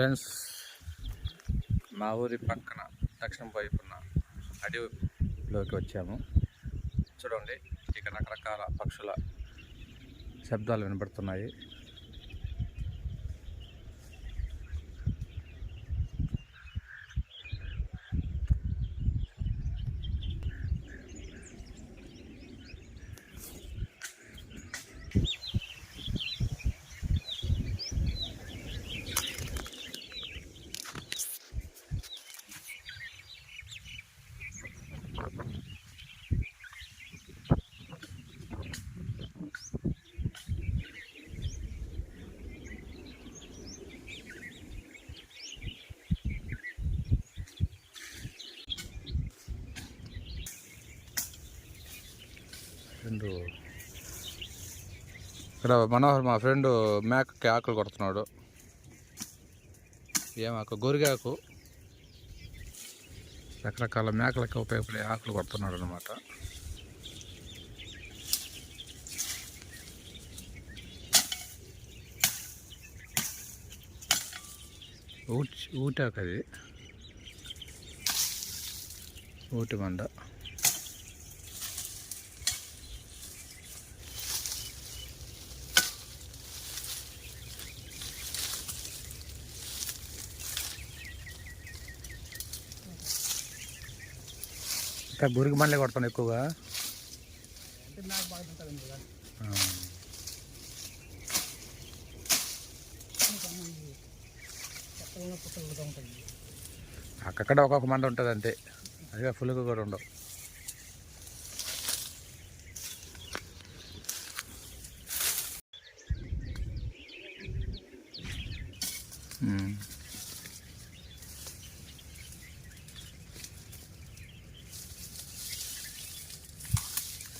Friends మా ఊరి పక్కన దక్షిణం వైపున అడవిలోకి వచ్చాము. చూడండి ఇక్కడ రకరకాల పక్షుల శబ్దాలు వినబడుతున్నాయి. ఫ్రెండ్. ఇక్కడ మనోహర్ మా ఫ్రెండ్ మేకకి ఆకులు కొడుతున్నాడు. ఏమాకు ఆకు గొరిగాకు రకరకాల మేకలకి ఉపయోగపడే ఆకులు కొడుతున్నాడు అనమాట ఊటి ఊటాకు అది. ఊటి మండ ఇంకా గురికి మండలే కొడతాను ఎక్కువగా అంటే నాకు బాగా తింటారండి కదా ఆ. కొత్తగా పుట్టలు కూడా ఉంటాయి అక్కడ ఒక్కొక్క మండ ఉంటుంది అంతే అదే ఫుల్గా కూడా ఉండవు.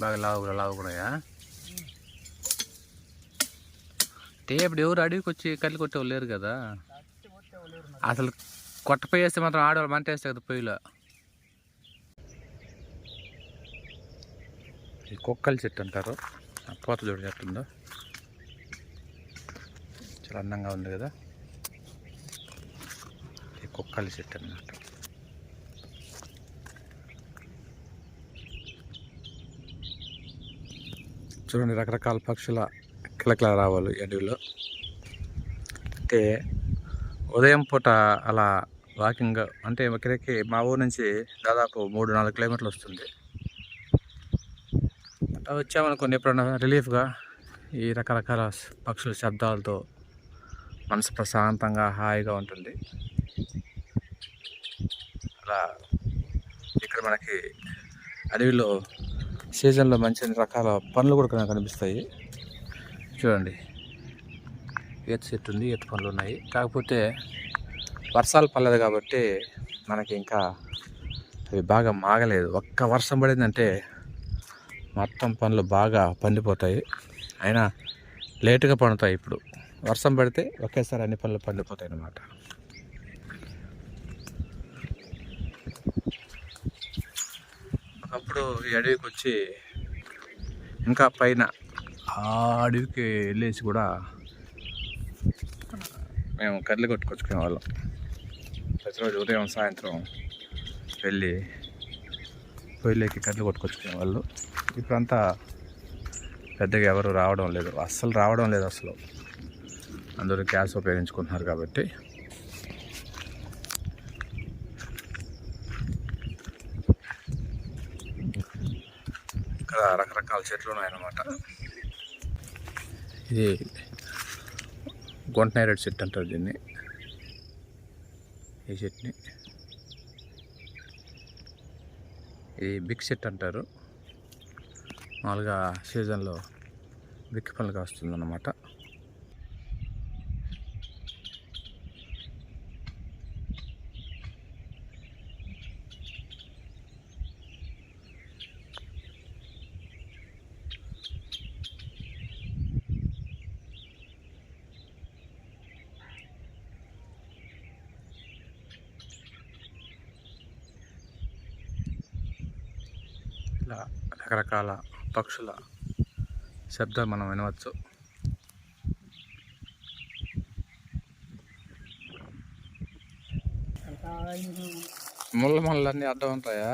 బాగా లావు కూడా లావు కూడా అంటే ఇప్పుడు ఎవరు అడవికి వచ్చి కళ్ళు కొట్టేవాళ్ళు లేరు కదా. అసలు కొట్టపోయి వేస్తే మాత్రం ఆడవాళ్ళు మంట వేస్తే కదా పొయ్యిలో. ఈ కుక్కల చెట్టు అంటారు. ఆ పోత జోడి చెట్టు ఉందో. చాలా అందంగా ఉంది కదా. ఈ కుక్కల చెట్టు అన్నమాట. చూడండి రకరకాల పక్షుల కిలకిల రావాలి అడవిలో. అంటే ఉదయం పూట అలా వాకింగ్ అంటే ఇక్కడికి మా ఊరు నుంచి దాదాపు మూడు నాలుగు కిలోమీటర్లు వస్తుంది. అట్లా వచ్చామనుకోండి ఎప్పుడన్నా రిలీఫ్గా ఈ రకరకాల పక్షుల శబ్దాలతో మనసు ప్రశాంతంగా హాయిగా ఉంటుంది. అలా ఇక్కడ మనకి అడవిలో సీజన్లో మంచి రకాల పండ్లు కూడా కనిపిస్తాయి చూడండి. ఈత చెట్టు ఉంది ఈత పండ్లు ఉన్నాయి. కాకపోతే వర్షాలు పడలేదు కాబట్టి మనకి ఇంకా అవి బాగా మాగలేదు. ఒక్క వర్షం పడిందంటే మొత్తం పండ్లు బాగా పండిపోతాయి. అయినా లేటుగా పండుతాయి ఇప్పుడు. వర్షం పడితే ఒకేసారి అన్ని పండ్లు పండిపోతాయి అన్నమాట. ఒకప్పుడు ఈ అడవికి వచ్చి ఇంకా పైన ఆ అడవికి వెళ్ళేసి కూడా మేము కర్రలు కొట్టుకొచ్చుకునే వాళ్ళం. ప్రతిరోజు ఉదయం సాయంత్రం వెళ్ళి పొయ్యిలోకి కర్రలు కొట్టుకొచ్చుకునే వాళ్ళు. ఇప్పుడంతా పెద్దగా ఎవరు రావడం లేదు. అస్సలు రావడం లేదు అసలు. అందరూ గ్యాస్ ఉపయోగించుకుంటున్నారు కాబట్టి. చక్కగా రకరకాల చెట్లు ఉన్నాయన్నమాట. ఇది గొంటనేరేడు చెట్టు అంటారు దీన్ని. ఈ చెట్టుని. ఇది బిగ్ చెట్టు అంటారు. మామూలుగా సీజన్లో బిక్కి పనులుగా వస్తుందన్నమాట ఇలా రకరకాల పక్షుల శబ్దం మనం వినవచ్చు. ముళ్ళ ముళ్ళన్నీ అడ్డం ఉంటాయా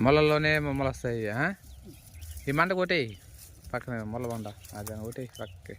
మొలల్లోనే మొమ్మలు వస్తాయి ఆ? ఈ మంట కొట్టేయి. పక్కన ముళ్ళ మండ అదే ఒకటి పక్కకి.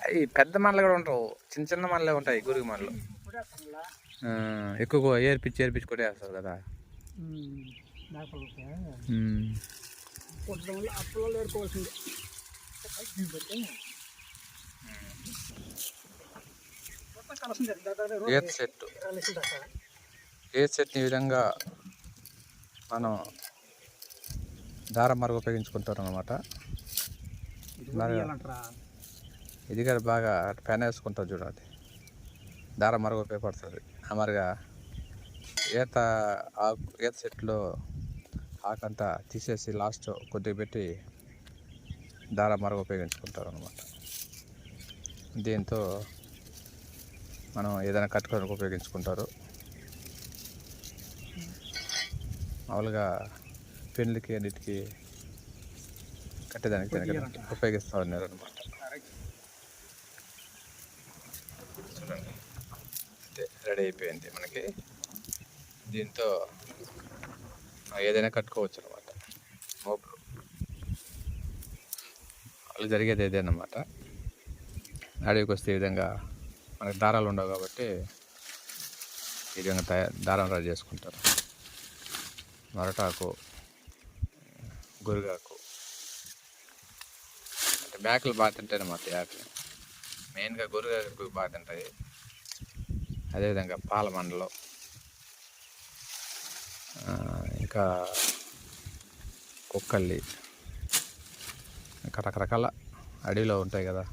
అవి పెద్ద మండలు కూడా ఉంటావు చిన్న చిన్న మండలే ఉంటాయి గురుగు ఆ, ఎక్కువ ఏర్పించి ఏర్పించి కొట్టేస్తారు కదా. లక్షలు దాకా ఈత చెట్టుని ఈ విధంగా మనం దారం మరుగు ఉపయోగించుకుంటారు అనమాట ఇది కూడా బాగా పెన వేసుకుంటారు చూడండి దారం మరుగు ఉపయోగపడుతుంది ఆ మరుగా ఈత ఆకు ఈత చెట్టులో ఆకంతా తీసేసి లాస్ట్ కొద్దిగా పెట్టి దారం మరుగు ఉపయోగించుకుంటారు అనమాట దీంతో మనం ఏదైనా కట్టుకోవడానికి ఉపయోగించుకుంటారు. మామూలుగా పెళ్ళికి అన్నిటికీ కట్టేదానికి దానికి ఉపయోగిస్తూ ఉన్నారు అనమాట చూడండి అంతే రెడీ అయిపోయింది మనకి. దీంతో ఏదైనా కట్టుకోవచ్చు అనమాట మోపులు. వాళ్ళు జరిగేది ఇదే అన్నమాట. అడవికి వస్తే ఈ విధంగా మనకి దారాలు ఉండవు కాబట్టి ఈ విధంగా తయారు దారం రెడీ చేసుకుంటారు. మరటాకు గురిగాకు. అంటే మేకలు బాగా తింటాయి అన్నమాట యాకలు మెయిన్గా గొర్రెలకు బాగా తింటాయి. అదేవిధంగా పాల మండలు. ఇంకా కుక్కల్లి. ఇంకా రకరకాల అడవిలో ఉంటాయి కదా.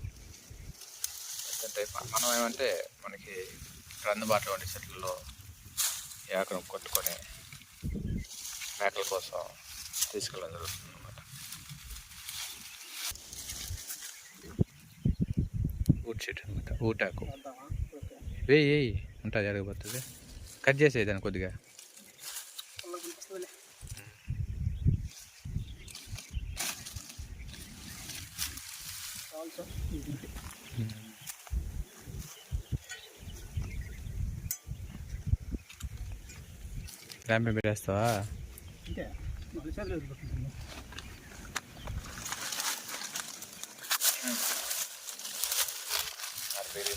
అంటే మనం ఏమంటే మనకి ఇక్కడ అందుబాటులో ఉండే చెట్లలో ఈ కొట్టుకొని మేకల కోసం తీసుకెళ్ళడం జరుగుతుంది అన్నమాట ఊట్ చెట్టు అనమాట ఊటాకు వేయి వేయి. ఉంటుంది అడగబోతుంది కట్ చేసేది దాన్ని కొద్దిగా. ర్యాంపే పెట్టేస్తావా? అంతే మళ్ళీ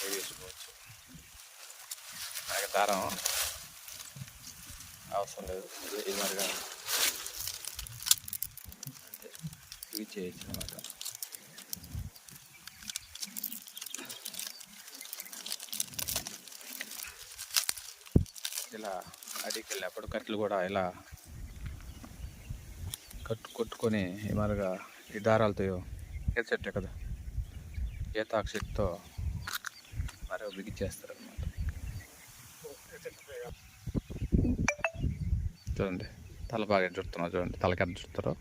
చేతులు ఎదురుకుంటుంది నాకు దారం అవసరం లేదు ఇది- మరిగా అంటే ఇవి చేయొచ్చు అనమాట ఇలా అడిగి వెళ్ళినప్పుడు కట్టెలు కూడా ఇలా కట్టు కొట్టుకొని ఈ మరుగా ఈ దారాలతో ఈత కదా? ఈతాకు చెట్టుతో మరో బిగించేస్తారు అనమాట చూడండి తల బాగా చుడుతున్నారు చూడండి తలకి ఎంత చుడతారో?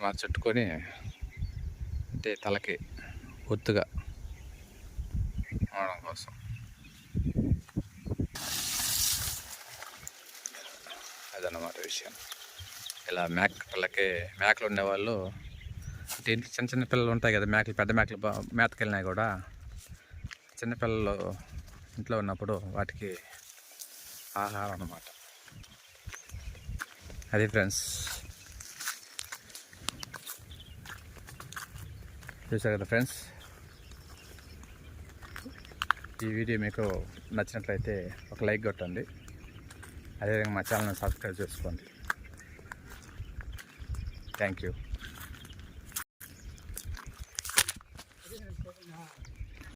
మా చుట్టుకొని అంటే తలకి ఒత్తుగా అవడం కోసం. అదన్నమాట విషయం. ఇలా మేకలకి మేకలు ఉండేవాళ్ళు అంటే చిన్న చిన్న పిల్లలు ఉంటాయి కదా మేకలు పెద్ద మేకలు మేతకెళ్ళినా కూడా. చిన్నపిల్లలు ఇంట్లో ఉన్నప్పుడు వాటికి ఆహారం అన్నమాట. అది ఫ్రెండ్స్. చూసారు కదా ఫ్రెండ్స్? ఈ వీడియో మీకు నచ్చినట్లయితే ఒక లైక్ కొట్టండి. అదేవిధంగా మా ఛానల్ని సబ్స్క్రైబ్ చేసుకోండి. Thank you.